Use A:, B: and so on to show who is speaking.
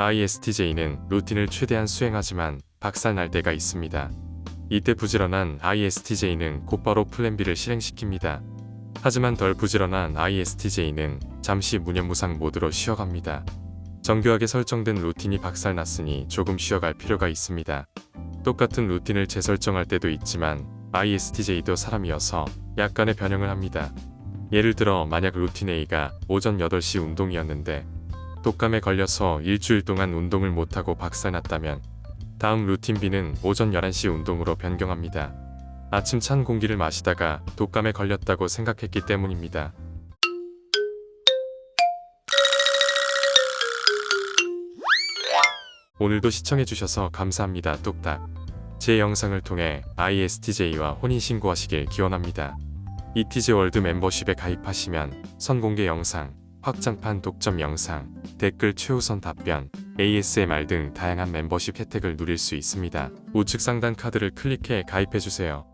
A: ISTJ는 루틴을 최대한 수행하지만 박살날 때가 있습니다. 이때 부지런한 ISTJ는 곧바로 플랜 B를 실행시킵니다. 하지만 덜 부지런한 ISTJ는 잠시 무념무상 모드로 쉬어갑니다. 정교하게 설정된 루틴이 박살났으니 조금 쉬어갈 필요가 있습니다. 똑같은 루틴을 재설정할 때도 있지만 ISTJ도 사람이어서 약간의 변형을 합니다. 예를 들어 만약 루틴 A가 오전 8시 운동이었는데 독감에 걸려서 일주일 동안 운동을 못하고 박살났다면 다음 루틴 B는 오전 11시 운동으로 변경합니다. 아침 찬 공기를 마시다가 독감에 걸렸다고 생각했기 때문입니다. 오늘도 시청해주셔서 감사합니다. 뚝딱. 제 영상을 통해 ISTJ와 혼인신고하시길 기원합니다. ETJ 월드 멤버십에 가입하시면 선공개 영상, 확장판 독점 영상, 댓글 최우선 답변, ASMR 등 다양한 멤버십 혜택을 누릴 수 있습니다. 우측 상단 카드를 클릭해 가입해주세요.